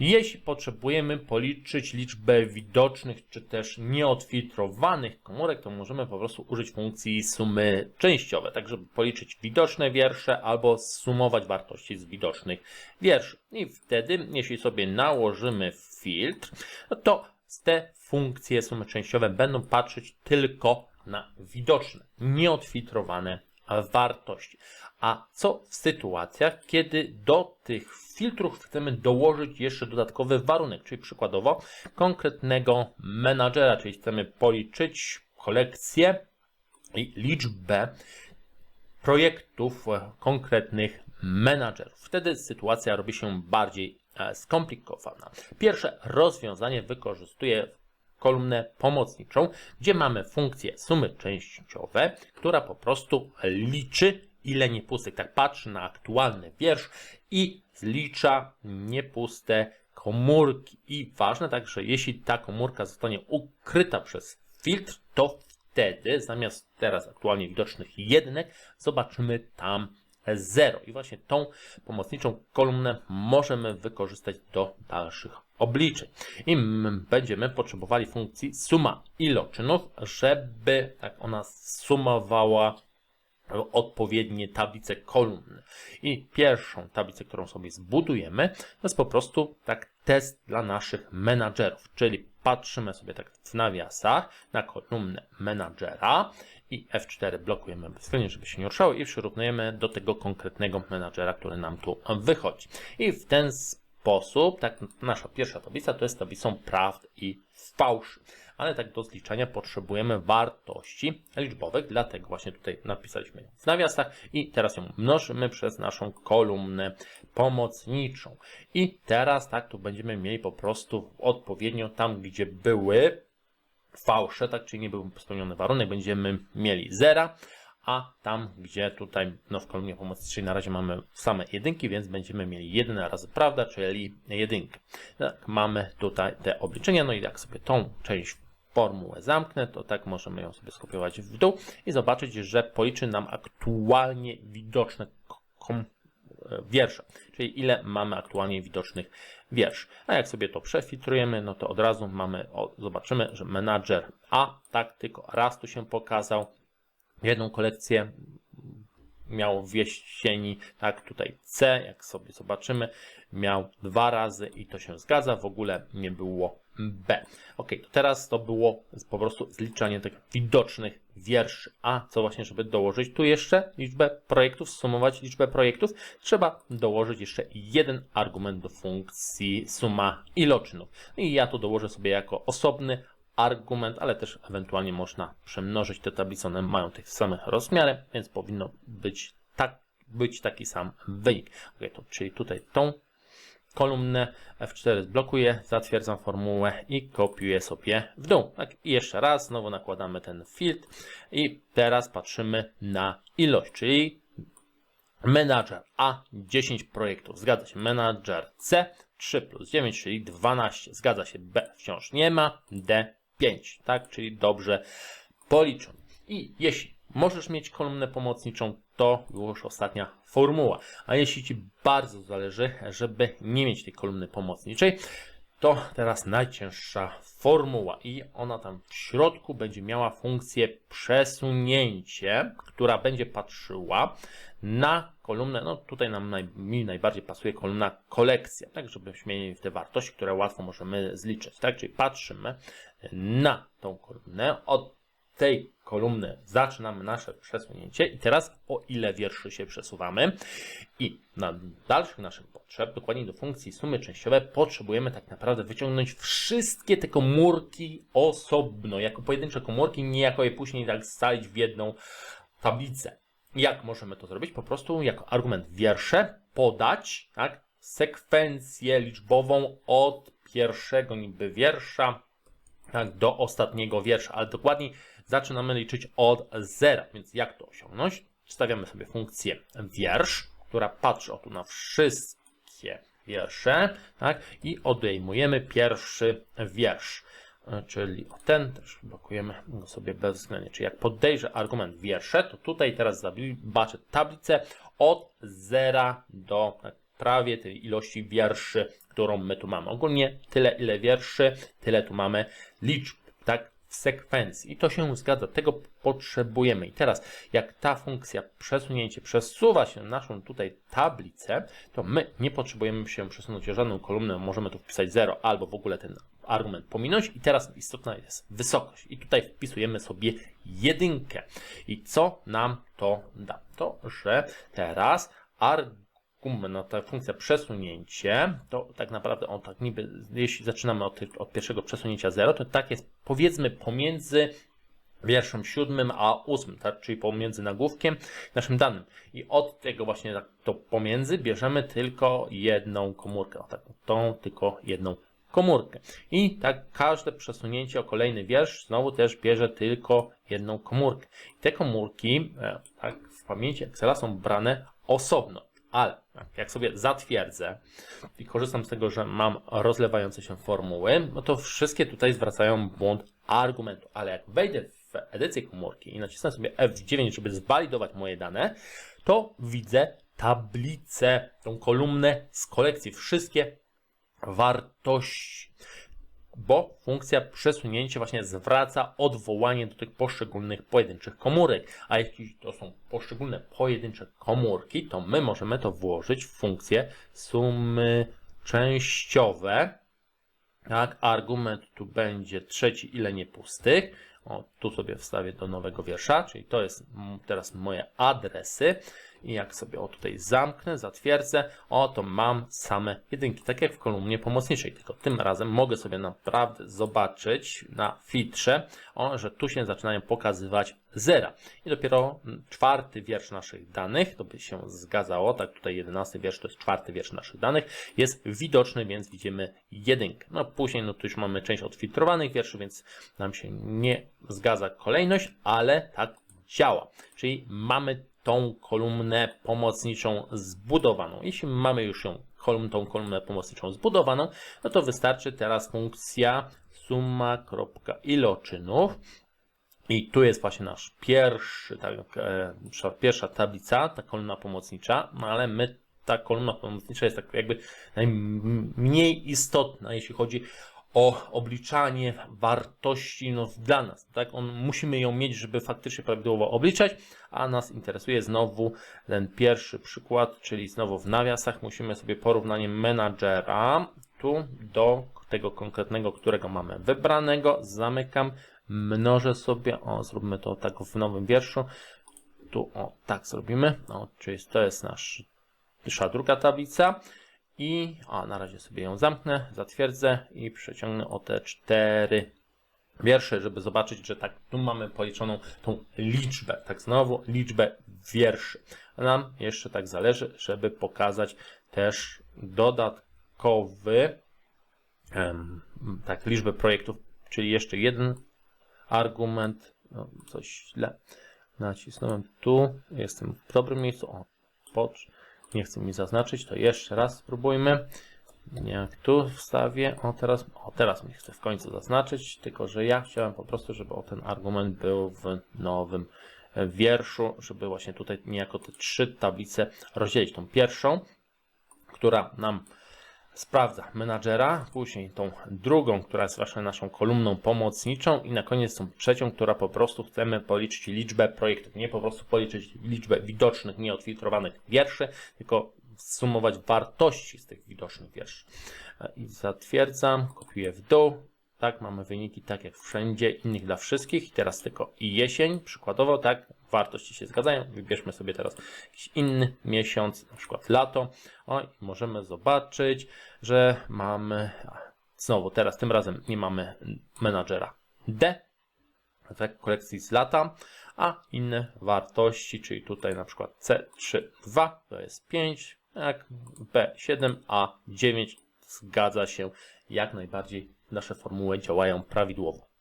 Jeśli potrzebujemy policzyć liczbę widocznych czy też nieodfiltrowanych komórek, to możemy po prostu użyć funkcji sumy częściowe, tak żeby policzyć widoczne wiersze albo sumować wartości z widocznych wierszy. I wtedy, jeśli sobie nałożymy filtr, to te funkcje sumy częściowe będą patrzeć tylko na widoczne, nieodfiltrowane wartości. A co w sytuacjach, kiedy do tych filtrów chcemy dołożyć jeszcze dodatkowy warunek, czyli przykładowo konkretnego menadżera, czyli chcemy policzyć kolekcję i liczbę projektów e, konkretnych menadżerów. Wtedy sytuacja robi się bardziej e, skomplikowana. Pierwsze rozwiązanie wykorzystuje kolumnę pomocniczą, gdzie mamy funkcję sumy częściowe, która po prostu liczy ile niepustych. Tak patrzy na aktualny wiersz i zlicza niepuste komórki. I ważne także, jeśli ta komórka zostanie ukryta przez filtr, to wtedy zamiast teraz aktualnie widocznych jednek, zobaczymy tam 0. I właśnie tą pomocniczą kolumnę możemy wykorzystać do dalszych obliczeń. I będziemy potrzebowali funkcji suma iloczynów, żeby tak ona sumowała odpowiednie tablice kolumny. I pierwszą tablicę, którą sobie zbudujemy, to jest po prostu tak test dla naszych menadżerów, czyli patrzymy sobie tak w nawiasach na kolumnę menadżera i F4 blokujemy bezwzględnie, żeby się nie ruszało i przyrównujemy do tego konkretnego menadżera, który nam tu wychodzi. I w ten sposób, tak nasza pierwsza tablica to jest tablicą prawd i fałszy ale tak do zliczenia potrzebujemy wartości liczbowych, dlatego właśnie tutaj napisaliśmy ją w nawiasach i teraz ją mnożymy przez naszą kolumnę pomocniczą. I teraz tak tu będziemy mieli po prostu odpowiednio tam, gdzie były fałsze, tak, czyli nie był spełniony warunek, będziemy mieli zera, a tam, gdzie tutaj no, w kolumnie pomocniczej na razie mamy same jedynki, więc będziemy mieli 1 razy prawda, czyli jedynkę. Tak, mamy tutaj te obliczenia, no i jak sobie tą część formułę zamknę, to tak możemy ją sobie skopiować w dół i zobaczyć, że policzy nam aktualnie widoczne wiersze, czyli ile mamy aktualnie widocznych wierszy. A jak sobie to przefiltrujemy, no to od razu mamy, o, zobaczymy, że menadżer A, tak, tylko raz tu się pokazał, jedną kolekcję miał w jesieni, tak, tutaj C, jak sobie zobaczymy, miał dwa razy i to się zgadza, w ogóle nie było B. Ok, to teraz to było po prostu zliczanie tych widocznych wierszy. A co właśnie, żeby dołożyć tu jeszcze liczbę projektów, sumować liczbę projektów, trzeba dołożyć jeszcze jeden argument do funkcji suma iloczynów. No I ja to dołożę sobie jako osobny argument, ale też ewentualnie można przemnożyć te tablice, one mają tych samych rozmiary, więc powinno być, tak, być taki sam wynik. Ok, to czyli tutaj tą kolumnę F4 zblokuję, zatwierdzam formułę i kopiuję sobie w dół. Tak, i jeszcze raz, znowu nakładamy ten filtr i teraz patrzymy na ilość, czyli menadżer A 10 projektów, zgadza się, menadżer C 3 plus 9, czyli 12, zgadza się, B wciąż nie ma, D 5, tak, czyli dobrze policzony. I jeśli możesz mieć kolumnę pomocniczą, to już ostatnia formuła. A jeśli Ci bardzo zależy, żeby nie mieć tej kolumny pomocniczej, to teraz najcięższa formuła. I ona tam w środku będzie miała funkcję przesunięcie, która będzie patrzyła na kolumnę, no tutaj nam naj, mi najbardziej pasuje kolumna kolekcja, tak żebyśmy mieli te wartości, które łatwo możemy zliczyć, tak, czyli patrzymy na tą kolumnę, od tej kolumny zaczynamy nasze przesunięcie i teraz o ile wierszy się przesuwamy i na dalszych naszych potrzeb, dokładnie do funkcji sumy częściowe, potrzebujemy tak naprawdę wyciągnąć wszystkie te komórki osobno, jako pojedyncze komórki, nie jako je później tak scalić w jedną tablicę. Jak możemy to zrobić? Po prostu jako argument wiersze podać tak, sekwencję liczbową od pierwszego niby wiersza tak, do ostatniego wiersza, ale dokładniej zaczynamy liczyć od zera. Więc jak to osiągnąć? Stawiamy sobie funkcję wiersz, która patrzy o tu na wszystkie wiersze, tak? I odejmujemy pierwszy wiersz. E, czyli o ten też blokujemy go sobie bezwzględnie. Czyli jak podejrzę argument wiersze, to tutaj teraz zobaczę tablicę od zera do prawie tej ilości wierszy, którą my tu mamy. Ogólnie tyle, ile wierszy, tyle tu mamy liczb, tak? Sekwencji. I to się zgadza, tego potrzebujemy. I teraz, jak ta funkcja przesunięcie przesuwa się na naszą tutaj tablicę, to my nie potrzebujemy się przesunąć o żadną kolumnę, możemy tu wpisać 0 albo w ogóle ten argument pominąć i teraz istotna jest wysokość. I tutaj wpisujemy sobie jedynkę. I co nam to da? To, że teraz argument, no ta funkcja przesunięcie, to tak naprawdę on tak niby, jeśli zaczynamy od, od pierwszego przesunięcia 0, to tak jest powiedzmy pomiędzy wierszem siódmym a ósmym, tak? czyli pomiędzy nagłówkiem naszym danym. I od tego właśnie tak, to pomiędzy bierzemy tylko jedną komórkę, o tak, tą tylko jedną komórkę. I tak każde przesunięcie o kolejny wiersz znowu też bierze tylko jedną komórkę. I te komórki e, tak, w pamięci Excela są brane osobno. Ale jak sobie zatwierdzę i korzystam z tego, że mam rozlewające się formuły, no to wszystkie tutaj zwracają błąd argumentu. Ale jak wejdę w edycję komórki i nacisnę sobie F9, żeby zwalidować moje dane, to widzę tablicę, tą kolumnę z kolekcji. Wszystkie wartości, bo funkcja przesunięcie właśnie zwraca odwołanie do tych poszczególnych pojedynczych komórek. A jeśli to są poszczególne pojedyncze komórki, to my możemy to włożyć w funkcję sumy częściowe. Tak, argument tu będzie trzeci, ile nie pustych. O, tu sobie wstawię do nowego wiersza, czyli to jest teraz moje adresy. I jak sobie o tutaj zamknę, zatwierdzę, o to mam same jedynki, tak jak w kolumnie pomocniczej, tylko tym razem mogę sobie naprawdę zobaczyć na filtrze, o, że tu się zaczynają pokazywać zera. I dopiero czwarty wiersz naszych danych, to by się zgadzało, tak tutaj jedenasty wiersz to jest czwarty wiersz naszych danych, jest widoczny, więc widzimy jedynkę. No później no tu już mamy część odfiltrowanych wierszy, więc nam się nie zgadza kolejność, ale tak działa. Czyli mamy tą kolumnę pomocniczą zbudowaną. Jeśli mamy już ją, tą kolumnę pomocniczą zbudowaną, no to wystarczy teraz funkcja suma.iloczynów. I tu jest właśnie nasz pierwszy, tak, e, pierwsza tablica, ta kolumna pomocnicza, no ale my, ta kolumna pomocnicza jest tak jakby najmniej istotna, jeśli chodzi o obliczanie wartości no, dla nas. Tak? On, musimy ją mieć, żeby faktycznie prawidłowo obliczać, a nas interesuje znowu ten pierwszy przykład, czyli znowu w nawiasach musimy sobie porównanie menadżera tu do tego konkretnego, którego mamy wybranego. Zamykam, mnożę sobie, o zróbmy to tak w nowym wierszu. Tu o tak zrobimy, o, czyli to jest nasz, nasza druga tablica. I a, na razie sobie ją zamknę, zatwierdzę i przeciągnę o te cztery wiersze, żeby zobaczyć, że tak tu mamy policzoną tą liczbę, tak znowu liczbę wierszy. A nam jeszcze tak zależy, żeby pokazać też dodatkowy em, tak liczbę projektów, czyli jeszcze jeden argument, no, coś źle nacisnąłem tu, jestem w dobrym miejscu, o, pocz, nie chce mi zaznaczyć, to jeszcze raz spróbujmy. Jak tu wstawię, o teraz, o teraz mi chce w końcu zaznaczyć, tylko że ja chciałem po prostu, żeby o ten argument był w nowym wierszu, żeby właśnie tutaj niejako te trzy tablice rozdzielić. Tą pierwszą, która nam sprawdza menadżera, później tą drugą, która jest właśnie naszą kolumną pomocniczą i na koniec tą trzecią, która po prostu chcemy policzyć liczbę projektów, nie po prostu policzyć liczbę widocznych, nieodfiltrowanych wierszy, tylko sumować wartości z tych widocznych wierszy. I zatwierdzam, kopiuję w dół, tak, mamy wyniki tak jak wszędzie, innych dla wszystkich. I teraz tylko jesień, przykładowo, tak, wartości się zgadzają. Wybierzmy sobie teraz jakiś inny miesiąc, na przykład lato. O, i możemy zobaczyć, że mamy, znowu teraz tym razem nie mamy menadżera D, tak, kolekcji z lata, a inne wartości, czyli tutaj na przykład C3,2 to jest 5, jak B7, a 9 zgadza się jak najbardziej nasze formuły działają prawidłowo.